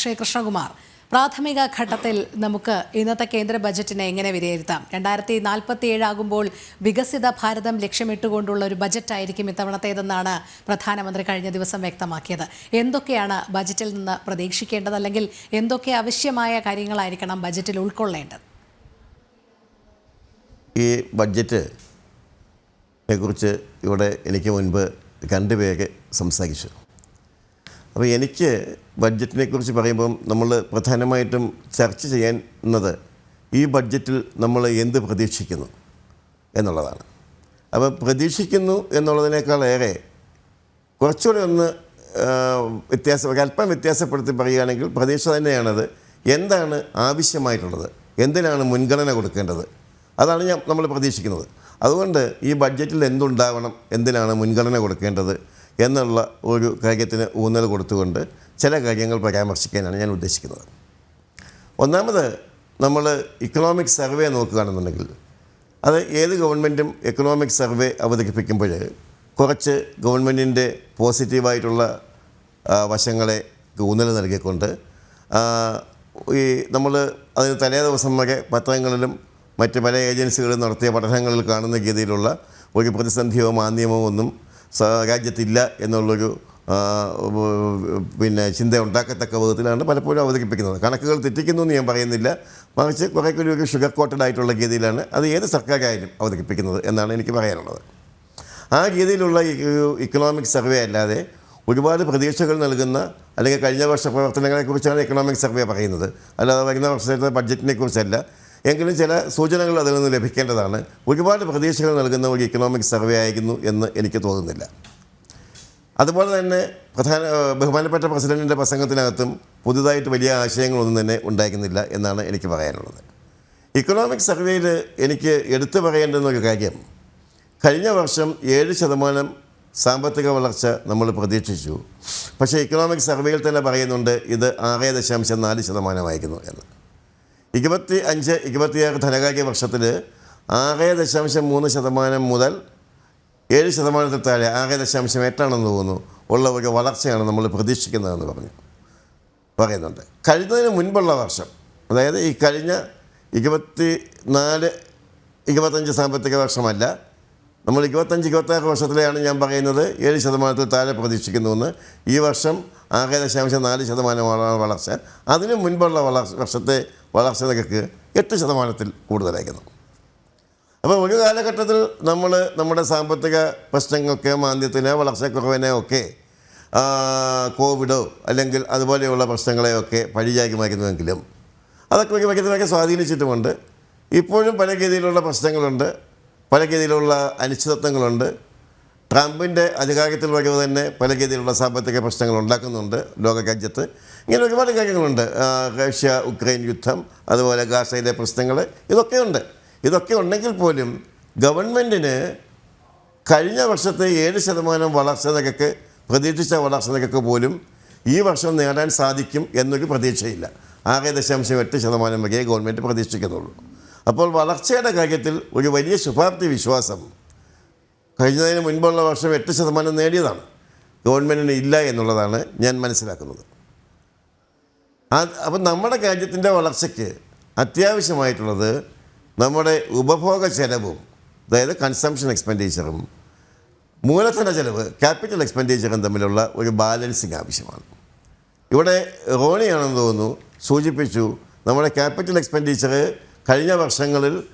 ശ്രീ കൃഷ്ണകുമാർ പ്രാഥമിക ഘട്ടത്തിൽ നമുക്ക് ഇന്നത്തെ കേന്ദ്ര ബജറ്റിനെ എങ്ങനെ വിലയിരുത്താം? രണ്ടായിരത്തി നാൽപ്പത്തി ഏഴാകുമ്പോൾ വികസിത ഭാരതം ലക്ഷ്യമിട്ടുകൊണ്ടുള്ള ഒരു ബജറ്റായിരിക്കും ഇത്തവണത്തേതെന്നാണ് പ്രധാനമന്ത്രി കഴിഞ്ഞ ദിവസം വ്യക്തമാക്കിയത്. എന്തൊക്കെയാണ് ബജറ്റിൽ നിന്ന് പ്രതീക്ഷിക്കേണ്ടത്? അല്ലെങ്കിൽ എന്തൊക്കെ ആവശ്യമായ കാര്യങ്ങളായിരിക്കണം ബജറ്റിൽ ഉൾക്കൊള്ളേണ്ടത്? ഈ ബഡ്ജറ്റ് കുറിച്ച് ഇവിടെ എനിക്ക് മുൻപ് രണ്ട് സംസാരിച്ചു. അപ്പോൾ എനിക്ക് ബഡ്ജറ്റിനെ കുറിച്ച് പറയുമ്പം നമ്മൾ പ്രധാനമായിട്ടും ചർച്ച ചെയ്യുന്നത് ഈ ബഡ്ജറ്റിൽ നമ്മൾ എന്ത് പ്രതീക്ഷിക്കുന്നു എന്നുള്ളതാണ്. അപ്പോൾ പ്രതീക്ഷിക്കുന്നു എന്നുള്ളതിനേക്കാളേറെ കുറച്ചുകൂടെ ഒന്ന് വ്യത്യാസ അല്പം വ്യത്യാസപ്പെടുത്തി പറയുകയാണെങ്കിൽ പ്രതീക്ഷ തന്നെയാണത്. എന്താണ് ആവശ്യമായിട്ടുള്ളത്? എന്തിനാണ് മുൻഗണന കൊടുക്കേണ്ടത്? അതാണ് ഞാൻ നമ്മൾ പ്രതീക്ഷിക്കുന്നത്. അതുകൊണ്ട് ഈ ബഡ്ജറ്റിൽ എന്തുണ്ടാവണം? എന്തിനാണ് മുൻഗണന കൊടുക്കേണ്ടത്? എന്നുള്ള ഒരു കാര്യത്തിന് ഊന്നൽ കൊടുത്തുകൊണ്ട് ചില കാര്യങ്ങൾ പരാമർശിക്കാനാണ് ഞാൻ ഉദ്ദേശിക്കുന്നത്. ഒന്നാമത് നമ്മൾ ഇക്കണോമിക് സർവേ നോക്കുകയാണെന്നുണ്ടെങ്കിൽ അത് ഏത് ഗവൺമെന്റും എക്കണോമിക് സർവേ അവതരിപ്പിക്കുമ്പോൾ കുറച്ച് ഗവൺമെന്റിന്റെ പോസിറ്റീവായിട്ടുള്ള വശങ്ങളെ ഊന്നൽ നൽകിക്കൊണ്ട് ഈ നമ്മൾ അതിന് തലേ ദിവസം വരെ പത്രങ്ങളിലും മറ്റ് പല ഏജൻസികളും നടത്തിയ പഠനങ്ങളിൽ കാണുന്ന രീതിയിലുള്ള ഒരു പ്രതിസന്ധിയോ മാന്ദ്യമോ ഒന്നും രാജ്യത്തില്ല എന്നുള്ളൊരു പിന്നെ ചിന്ത ഉണ്ടാക്കത്തക്ക വിധത്തിലാണ് പലപ്പോഴും അവതരിപ്പിക്കുന്നത്. കണക്കുകൾ തെറ്റിക്കുന്നു എന്ന് ഞാൻ പറയുന്നില്ല. മറിച്ച് കുറേ കൂടി ഒരു ഷുഗർ കോട്ടഡ് ആയിട്ടുള്ള രീതിയിലാണ് അത് ഏത് സർക്കാരായാലും അവതരിപ്പിക്കുന്നത് എന്നാണ് എനിക്ക് പറയാനുള്ളത്. ആ രീതിയിലുള്ള ഇക്കണോമിക് സർവേ അല്ലാതെ ഒരുപാട് പ്രതീക്ഷകൾ നൽകുന്ന അല്ലെങ്കിൽ കഴിഞ്ഞ വർഷ പ്രവർത്തനങ്ങളെക്കുറിച്ചാണ് ഇക്കണോമിക് സർവേ പറയുന്നത്. അല്ലാതെ വരുന്ന വർഷത്തെ ബഡ്ജറ്റിനെ കുറിച്ചല്ല എങ്കിലും ചില സൂചനകൾ അതിൽ നിന്ന് ലഭിക്കേണ്ടതാണ്. ഒരുപാട് പ്രതീക്ഷകൾ നൽകുന്ന ഒരു ഇക്കണോമിക് സർവേ ആയിരുന്നു എന്ന് എനിക്ക് തോന്നുന്നില്ല. അതുപോലെ തന്നെ പ്രധാന ബഹുമാനപ്പെട്ട പ്രസിഡന്റിന്റെ പ്രസംഗത്തിനകത്തും പുതുതായിട്ട് വലിയ ആശയങ്ങളൊന്നും തന്നെ ഉണ്ടായിരുന്നില്ല എന്നാണ് എനിക്ക് പറയാനുള്ളത്. ഇക്കണോമിക് സർവേയിൽ എനിക്ക് എടുത്തു പറയേണ്ടുന്ന ഒരു കാര്യം കഴിഞ്ഞ വർഷം ഏഴ് ശതമാനം സാമ്പത്തിക വളർച്ച നമ്മൾ പ്രതീക്ഷിച്ചു. പക്ഷേ ഇക്കണോമിക് സർവേയിൽ തന്നെ പറയുന്നുണ്ട് ഇത് ആറ് ദശാംശം നാല് ശതമാനമായിരുന്നു എന്ന്. ഇരുപത്തി അഞ്ച് ഇരുപത്തിയാറ് ധനകാര്യ വർഷത്തിൽ ആറ് ദശാംശം മൂന്ന് ശതമാനം മുതൽ ഏഴ് ശതമാനത്തിൽ താഴെ ആറ് ദശാംശം എട്ടാണെന്ന് തോന്നുന്നു. ഉള്ള ഒരു വളർച്ചയാണ് നമ്മൾ പ്രതീക്ഷിക്കുന്നതെന്ന് പറഞ്ഞു. പറയുന്നുണ്ട്. കഴിഞ്ഞതിന് മുൻപുള്ള വർഷം അതായത് ഈ കഴിഞ്ഞ ഇരുപത്തി നാല് ഇരുപത്തഞ്ച് സാമ്പത്തിക വർഷമല്ല നമ്മൾ ഇരുപത്തഞ്ച് ഇരുപത്താറ് വർഷത്തിലെയാണ് ഞാൻ പറയുന്നത് ഏഴ് ശതമാനത്തിൽ താഴെ പ്രതീക്ഷിക്കുന്നുവെന്ന്. ഈ വർഷം ആറ് ദശാംശം നാല് ശതമാനമാണ് വളർച്ച. അതിനു മുൻപുള്ള വളർച്ച വർഷത്തെ വളർച്ച എട്ട് ശതമാനത്തിൽ കൂടുതലായിരുന്നു അപ്പോൾ ഒരു കാലഘട്ടത്തിൽ നമ്മൾ നമ്മുടെ സാമ്പത്തിക പ്രശ്നങ്ങൾക്ക് മാന്ദ്യത്തിന് വളർച്ചക്കുറവിനെ ഒക്കെ കോവിഡോ അല്ലെങ്കിൽ അതുപോലെയുള്ള പ്രശ്നങ്ങളെയൊക്കെ പഴിചാക്കി മാറ്റുന്നുവെങ്കിലും അതൊക്കെ ഒരു വ്യക്തമായി സ്വാധീനിച്ചിട്ടുമുണ്ട്. ഇപ്പോഴും പല രീതിയിലുള്ള പ്രശ്നങ്ങളുണ്ട്. പല രീതിയിലുള്ള അനിശ്ചിതത്വങ്ങളുണ്ട്. ട്രംപിന്റെ അധികാരത്തിൽ വരവ് തന്നെ പല രീതിയിലുള്ള സാമ്പത്തിക പ്രശ്നങ്ങൾ ഉണ്ടാക്കുന്നുണ്ട് ലോക രാജ്യത്ത് ഇങ്ങനെ ഒരുപാട് കാര്യങ്ങളുണ്ട്. റഷ്യ ഉക്രൈൻ യുദ്ധം അതുപോലെ ഗാസയിലെ പ്രശ്നങ്ങൾ ഇതൊക്കെയുണ്ട്. ഇതൊക്കെ ഉണ്ടെങ്കിൽ പോലും ഗവൺമെന്റിന് കഴിഞ്ഞ വർഷത്തെ ഏഴ് ശതമാനം വളർച്ച നിരക്ക് പ്രതീക്ഷിച്ച വളർച്ച നിരക്ക് പോലും ഈ വർഷം നേടാൻ സാധിക്കും എന്നൊരു പ്രതീക്ഷയില്ല. ആറ് ദശാംശം എട്ട് ശതമാനം വരെ ഗവൺമെന്റ് പ്രതീക്ഷിക്കുന്നുള്ളൂ. അപ്പോൾ വളർച്ചയുടെ കാര്യത്തിൽ ഒരു വലിയ ശുഭാപ്തി വിശ്വാസം കഴിഞ്ഞതിന് മുൻപുള്ള വർഷം എട്ട് ശതമാനം നേടിയതാണ്. ഗവൺമെന്റിന് ഇല്ല എന്നുള്ളതാണ് ഞാൻ മനസ്സിലാക്കുന്നത്. അപ്പം നമ്മുടെ രാജ്യത്തിന്റെ വളർച്ചയ്ക്ക് അത്യാവശ്യമായിട്ടുള്ളത് നമ്മുടെ ഉപഭോഗ ചെലവും അതായത് കൺസംഷൻ എക്സ്പെൻഡിച്ചറും മൂലധന ചെലവ് ക്യാപിറ്റൽ എക്സ്പെൻഡിച്ചറും തമ്മിലുള്ള ഒരു ബാലൻസിങ് ആവശ്യമാണ്. ഇവിടെ റോണിയാണെന്ന് തോന്നുന്നു സൂചിപ്പിച്ചു നമ്മുടെ ക്യാപിറ്റൽ എക്സ്പെൻഡിച്ചർ കഴിഞ്ഞ വർഷങ്ങളിൽ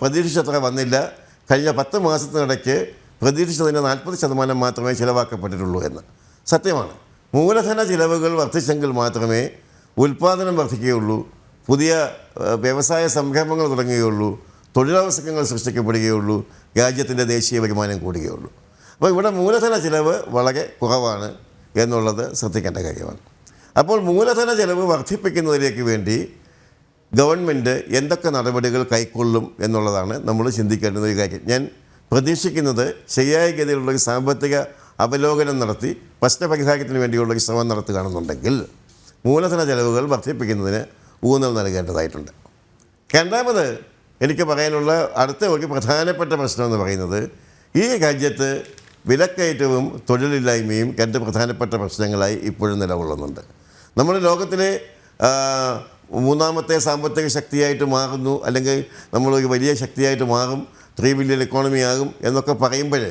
പ്രതീക്ഷിച്ചത്ര വന്നില്ല. കഴിഞ്ഞ പത്ത് മാസത്തിനിടയ്ക്ക് പ്രതീക്ഷിച്ചതിന്റെ നാൽപ്പത് ശതമാനം മാത്രമേ ചിലവാക്കപ്പെട്ടിട്ടുള്ളൂ എന്ന്. സത്യമാണ്. മൂലധന ചിലവുകൾ വർദ്ധിച്ചെങ്കിൽ മാത്രമേ ഉൽപ്പാദനം വർദ്ധിക്കുകയുള്ളൂ പുതിയ വ്യവസായ സംരംഭങ്ങൾ തുടങ്ങുകയുള്ളൂ തൊഴിലവസരങ്ങൾ സൃഷ്ടിക്കപ്പെടുകയുള്ളൂ രാജ്യത്തിന്റെ ദേശീയ വരുമാനം കൂടുകയുള്ളൂ. അപ്പോൾ ഇവിടെ മൂലധന ചിലവ് വളരെ കുറവാണ് എന്നുള്ളത് ശ്രദ്ധിക്കേണ്ട കാര്യമാണ്. അപ്പോൾ മൂലധന ചിലവ് വർദ്ധിപ്പിക്കുന്നതിലേക്ക് വേണ്ടി ഗവൺമെന്റ് എന്തൊക്കെ നടപടികൾ കൈക്കൊള്ളും എന്നുള്ളതാണ് നമ്മൾ ചിന്തിക്കേണ്ടുന്ന ഒരു കാര്യം. ഞാൻ പ്രതീക്ഷിക്കുന്നത് ശരിയായ ഗതിയിലുള്ള ഒരു സാമ്പത്തിക അവലോകനം നടത്തി പ്രശ്നപരിഹാരത്തിന് വേണ്ടിയുള്ള ഒരു ശ്രമം നടത്തുകയാണെന്നുണ്ടെങ്കിൽ മൂലധന ചെലവുകൾ വർദ്ധിപ്പിക്കുന്നതിന് ഊന്നൽ നൽകേണ്ടതായിട്ടുണ്ട്. രണ്ടാമത് എനിക്ക് പറയാനുള്ള അടുത്ത ഒരു പ്രധാനപ്പെട്ട പ്രശ്നം എന്ന് പറയുന്നത് ഈ രാജ്യത്ത് വിലക്കയറ്റവും തൊഴിലില്ലായ്മയും രണ്ട് പ്രധാനപ്പെട്ട പ്രശ്നങ്ങളായി ഇപ്പോഴും നിലകൊള്ളുന്നുണ്ട്. നമ്മുടെ ലോകത്തിലെ മൂന്നാമത്തെ സാമ്പത്തിക ശക്തിയായിട്ട് മാറുന്നു അല്ലെങ്കിൽ നമ്മൾ ഒരു വലിയ ശക്തിയായിട്ട് മാറും ത്രീ ബില്യൺ എക്കോണമി ആകും എന്നൊക്കെ പറയുമ്പോൾ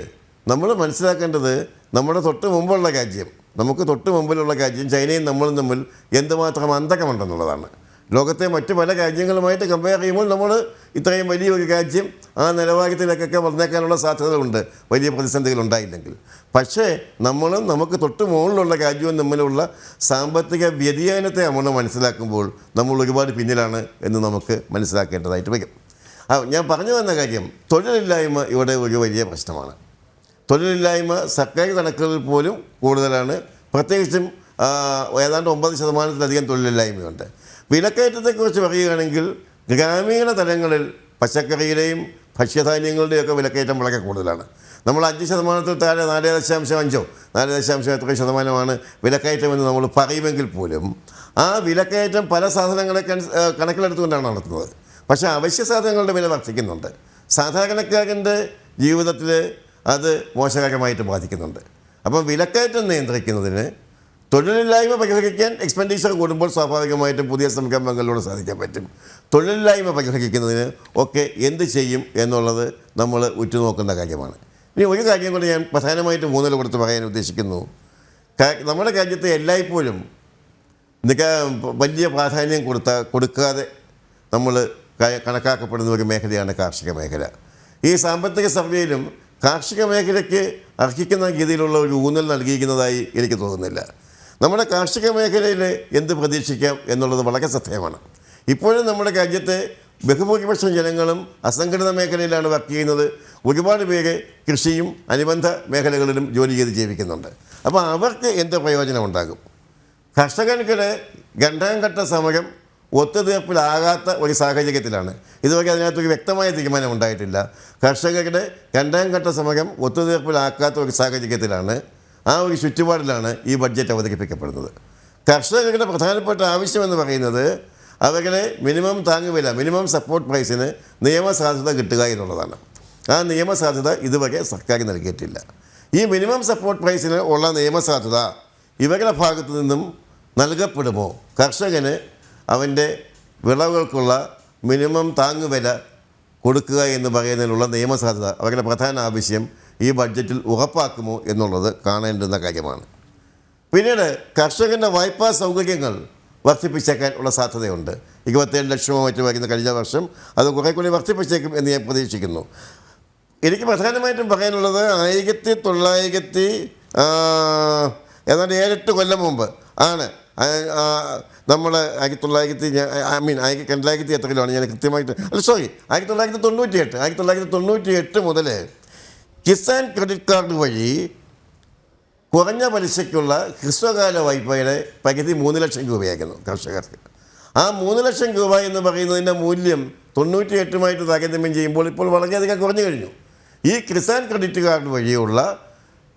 നമ്മൾ മനസ്സിലാക്കേണ്ടത് നമ്മുടെ തൊട്ട് മുമ്പുള്ള രാജ്യം നമുക്ക് തൊട്ട് മുമ്പിലുള്ള രാജ്യം ചൈനയും നമ്മളും തമ്മിൽ എന്തുമാത്രം അന്തകമുണ്ടെന്നുള്ളതാണ്. ലോകത്തെ മറ്റ് പല രാജ്യങ്ങളുമായിട്ട് കമ്പയർ ചെയ്യുമ്പോൾ നമ്മൾ ഇത്രയും വലിയ ഒരു രാജ്യം ആ നിലവാരത്തിലേക്കൊക്കെ വന്നേക്കാനുള്ള സാധ്യതകളുണ്ട്. വലിയ പ്രതിസന്ധികൾ ഉണ്ടായില്ലെങ്കിൽ. പക്ഷേ നമ്മളും നമുക്ക് തൊട്ട് മുകളിലുള്ള രാജ്യവും തമ്മിലുള്ള സാമ്പത്തിക വ്യതിയാനത്തെ നമ്മൾ മനസ്സിലാക്കുമ്പോൾ നമ്മൾ ഒരുപാട് പിന്നിലാണ് എന്ന് നമുക്ക് മനസ്സിലാക്കേണ്ടതായിട്ട് വരും. ഞാൻ പറഞ്ഞു വന്ന കാര്യം തൊഴിലില്ലായ്മ ഇവിടെ ഒരു വലിയ പ്രശ്നമാണ്. തൊഴിലില്ലായ്മ സർക്കാർ കണക്കുകളിൽ പോലും കൂടുതലാണ്. പ്രത്യേകിച്ചും ഏതാണ്ട് ഒമ്പത് ശതമാനത്തിലധികം തൊഴിലില്ലായ്മയുണ്ട്. വിലക്കയറ്റത്തെക്കുറിച്ച് പറയുകയാണെങ്കിൽ ഗ്രാമീണ തലങ്ങളിൽ പച്ചക്കറിയുടെയും ഭക്ഷ്യധാന്യങ്ങളുടെയൊക്കെ വിലക്കയറ്റം വളരെ കൂടുതലാണ്. നമ്മൾ അഞ്ച് ശതമാനത്തിൽ താഴെ നാല് ദശാംശം അഞ്ചോ നാല് ദശാംശം എത്ര ശതമാനമാണ് വിലക്കയറ്റമെന്ന് നമ്മൾ പറയുമെങ്കിൽ പോലും ആ വിലക്കയറ്റം പല സാധനങ്ങളെ കണക്കിലെടുത്തുകൊണ്ടാണ് നടത്തുന്നത് പക്ഷേ അവശ്യ സാധനങ്ങളുടെ വില വർദ്ധിക്കുന്നുണ്ട്. സാധാരണക്കാരന്റെ ജീവിതത്തിൽ അത് മോശകരമായിട്ട് ബാധിക്കുന്നുണ്ട്. അപ്പം വിലക്കയറ്റം നിയന്ത്രിക്കുന്നതിന് തൊഴിലില്ലായ്മ പരിഹരിക്കാൻ എക്സ്പെൻഡിച്ചർ കൂടുമ്പോൾ സ്വാഭാവികമായിട്ടും പുതിയ സംരംഭങ്ങളിലൂടെ സാധിക്കാൻ പറ്റും. തൊഴിലില്ലായ്മ പരിഹരിക്കുന്നതിന് ഒക്കെ എന്ത് ചെയ്യും എന്നുള്ളത് നമ്മൾ ഉറ്റുനോക്കുന്ന കാര്യമാണ്. ഇനി ഒരു കാര്യം കൂടി ഞാൻ പ്രധാനമായിട്ടും മൂന്നിൽ കൊടുത്ത് പറയാൻ ഉദ്ദേശിക്കുന്നു. നമ്മുടെ രാജ്യത്തെ എല്ലായ്പ്പോഴും വലിയ പ്രാധാന്യം കൊടുത്ത കൊടുക്കാതെ നമ്മൾ കണക്കാക്കപ്പെടുന്ന ഒരു മേഖലയാണ് കാർഷിക മേഖല. ഈ സാമ്പത്തിക സർവേയിലും കാർഷിക മേഖലയ്ക്ക് അർഹിക്കുന്ന രീതിയിലുള്ള ഒരു ഊന്നൽ നൽകിയിരിക്കുന്നതായി എനിക്ക് തോന്നുന്നില്ല. നമ്മുടെ കാർഷിക മേഖലയിൽ എന്ത് പ്രതീക്ഷിക്കാം എന്നുള്ളത് വളരെ സത്യമാണ് ഇപ്പോഴും നമ്മുടെ രാജ്യത്തെ ബഹുഭൂരിപക്ഷം ജനങ്ങളും അസംഘടിത മേഖലയിലാണ് വർക്ക് ചെയ്യുന്നത്. ഒരുപാട് പേര് കൃഷിയും അനുബന്ധ മേഖലകളിലും ജോലി ചെയ്ത് ജീവിക്കുന്നുണ്ട്. അപ്പോൾ അവർക്ക് എന്ത് പ്രയോജനം പ്രയോജനമുണ്ടാകും? കർഷകർക്കിടെ രണ്ടാം ഘട്ട സമരം ഒത്തുതീർപ്പിലാകാത്ത ഒരു സാഹചര്യത്തിലാണ്. ഇതുവരെ അതിനകത്തൊരു വ്യക്തമായ തീരുമാനം ഉണ്ടായിട്ടില്ല. കർഷകരുടെ രണ്ടാം ഘട്ട സമരം ഒത്തുതീർപ്പിലാക്കാത്ത ഒരു സാഹചര്യത്തിലാണ് ആ ഒരു ചുറ്റുപാടിലാണ് ഈ ബഡ്ജറ്റ് അവതരിപ്പിക്കപ്പെടുന്നത്. കർഷകരുടെ പ്രധാനപ്പെട്ട ആവശ്യമെന്ന് പറയുന്നത് അവരുടെ മിനിമം താങ്ങുവില മിനിമം സപ്പോർട്ട് പ്രൈസിന് നിയമസാധ്യത കിട്ടുക എന്നുള്ളതാണ്. ആ നിയമസാധ്യത ഇതുവരെ സർക്കാർ നൽകിയിട്ടില്ല. ഈ മിനിമം സപ്പോർട്ട് പ്രൈസിന് ഉള്ള നിയമസാധ്യത ഇവരുടെ ഭാഗത്തു നിന്നും നൽകപ്പെടുമോ? കർഷകന് അവന്റെ വിളവുകൾക്കുള്ള മിനിമം താങ്ങുവില കൊടുക്കുക എന്ന് പറയുന്നതിനുള്ള നിയമസാധ്യത അവരുടെ പ്രധാന ആവശ്യം ഈ ബഡ്ജറ്റിൽ ഉറപ്പാക്കുമോ എന്നുള്ളത് കാണേണ്ടുന്ന കാര്യമാണ്. പിന്നീട് കർഷകന്റെ വായ്പാ സൗകര്യങ്ങൾ വർദ്ധിപ്പിച്ചേക്കാൻ ഉള്ള സാധ്യതയുണ്ട്. ഇരുപത്തേഴ് ലക്ഷമോ മറ്റോ വരുന്ന കഴിഞ്ഞ വർഷം അത് കുറേ കൂടി വർദ്ധിപ്പിച്ചേക്കും എന്ന് ഞാൻ പ്രതീക്ഷിക്കുന്നു. എനിക്ക് പ്രധാനമായിട്ടും പറയാനുള്ളത് ആയിരത്തി തൊള്ളായിരത്തി ഏതാണ്ട് ഏഴെട്ട് കൊല്ലം മുമ്പ് ആണ് നമ്മൾ ആയിരത്തി തൊള്ളായിരത്തി ഐ മീൻ ആയിരത്തി രണ്ടായിരത്തി എത്രയിലാണ് ഞാൻ കൃത്യമായിട്ട് അല്ല സോറി ആയിരത്തി തൊള്ളായിരത്തി തൊണ്ണൂറ്റി എട്ട് ആയിരത്തി തൊള്ളായിരത്തി തൊണ്ണൂറ്റി എട്ട് മുതൽ കിസാൻ ക്രെഡിറ്റ് കാർഡ് വഴി കുറഞ്ഞ പലിശയ്ക്കുള്ള ഹ്രസ്വകാല വായ്പയുടെ പകുതി മൂന്ന് ലക്ഷം രൂപയായിരുന്നു കർഷകർക്ക്. ആ മൂന്ന് ലക്ഷം രൂപ എന്ന് പറയുന്നതിന്റെ മൂല്യം തൊണ്ണൂറ്റി എട്ടുമായിട്ട് താരതമ്യം ചെയ്യുമ്പോൾ ഇപ്പോൾ വളരെയധികം കുറഞ്ഞു കഴിഞ്ഞു. ഈ കിസാൻ ക്രെഡിറ്റ് കാർഡ് വഴിയുള്ള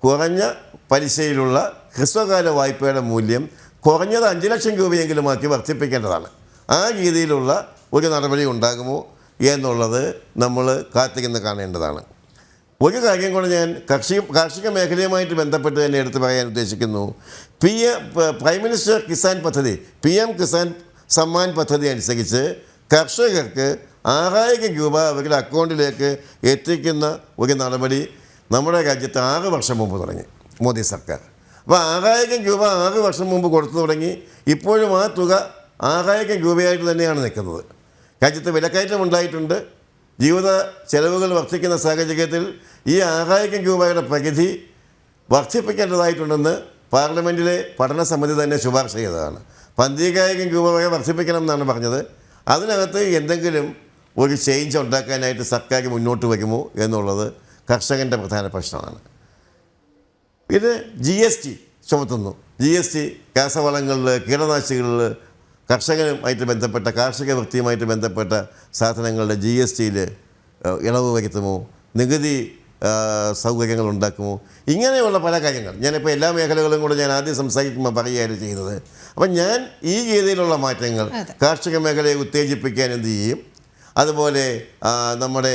കുറഞ്ഞ പലിശയിലുള്ള ഹ്രസ്വകാല വായ്പയുടെ മൂല്യം കുറഞ്ഞത് അഞ്ച് ലക്ഷം രൂപയെങ്കിലും രൂപയെങ്കിലുമാക്കി വർദ്ധിപ്പിക്കേണ്ടതാണ്. ആ രീതിയിലുള്ള ഒരു നടപടി ഉണ്ടാകുമോ എന്നുള്ളത് നമ്മൾ കാത്തിരുന്ന് കാണേണ്ടതാണ്. ഒരു കാര്യം കൂടെ ഞാൻ കാർഷിക കാർഷിക മേഖലയുമായിട്ട് ബന്ധപ്പെട്ട് തന്നെ എടുത്തു പറയാൻ ഉദ്ദേശിക്കുന്നു. P M prime minister Kisan പദ്ധതി പി എം കിസാൻ സമ്മാൻ പദ്ധതി അനുസരിച്ച് കർഷകർക്ക് ആറായിരം രൂപ അവരുടെ അക്കൗണ്ടിലേക്ക് എത്തിക്കുന്ന ഒരു നടപടി നമ്മുടെ രാജ്യത്ത് ആറ് വർഷം മുമ്പ് തുടങ്ങി മോദി സർക്കാർ. അപ്പോൾ ആറായിരം രൂപ ആറ് വർഷം മുമ്പ് കൊടുത്തു തുടങ്ങി ഇപ്പോഴും ആ തുക ആറായിരം രൂപയായിട്ട് തന്നെയാണ് നിൽക്കുന്നത്. രാജ്യത്ത് വിലക്കയറ്റം ഉണ്ടായിട്ടുണ്ട് ജീവിത ചെലവുകൾ വർദ്ധിക്കുന്ന സാഹചര്യത്തിൽ ഈ ആറായിരം രൂപയുടെ പരിധി വർദ്ധിപ്പിക്കേണ്ടതായിട്ടുണ്ടെന്ന് പാർലമെന്റിലെ പഠന സമിതി തന്നെ ശുപാർശ ചെയ്തതാണ്. പന്തീകായിരം രൂപ വരെ വർദ്ധിപ്പിക്കണം എന്നാണ് പറഞ്ഞത്. അതിനകത്ത് എന്തെങ്കിലും ഒരു ചേഞ്ച് ഉണ്ടാക്കാനായിട്ട് സർക്കാർ മുന്നോട്ട് വയ്ക്കുമോ എന്നുള്ളത് കർഷകന്റെ പ്രധാന പ്രശ്നമാണ്. ഇത് ജി എസ് ടി ചുമത്തുന്നു. ജി എസ് ടി രാസവളങ്ങളിൽ കീടനാശികളിൽ കർഷകനുമായിട്ട് ബന്ധപ്പെട്ട കാർഷിക വൃത്തിയുമായിട്ട് ബന്ധപ്പെട്ട സാധനങ്ങളുടെ ജി എസ് ടിയിൽ ഇളവ് വരുത്തുമോ നികുതി സൗകര്യങ്ങൾ ഉണ്ടാക്കുമോ? ഇങ്ങനെയുള്ള പല കാര്യങ്ങൾ. ഞാനിപ്പോൾ എല്ലാ മേഖലകളും കൂടെ ഞാൻ ആദ്യം സംസാരിക്കുമ്പോൾ പറയുകയാണ് ചെയ്യുന്നത്. അപ്പം ഞാൻ ഈ രീതിയിലുള്ള മാറ്റങ്ങൾ കാർഷിക മേഖലയെ ഉത്തേജിപ്പിക്കാൻ എന്ത് ചെയ്യും? അതുപോലെ നമ്മുടെ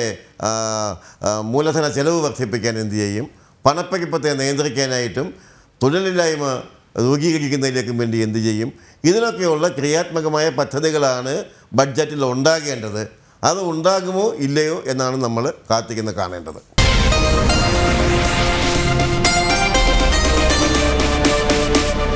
മൂലധന ചെലവ് വർദ്ധിപ്പിക്കാൻ എന്ത് ചെയ്യും? പണപ്പെരുപ്പത്തെ നിയന്ത്രിക്കാനായിട്ടും തൊഴിലില്ലായ്മ രൂപീകരിക്കുന്നതിലേക്കും വേണ്ടി എന്ത് ചെയ്യും? ഇതിനൊക്കെയുള്ള ക്രിയാത്മകമായ പദ്ധതികളാണ് ബഡ്ജറ്റിൽ ഉണ്ടാകേണ്ടത്. അത് ഉണ്ടാകുമോ ഇല്ലയോ എന്നാണ് നമ്മൾ കാത്തിരുന്ന് കാണേണ്ടത്.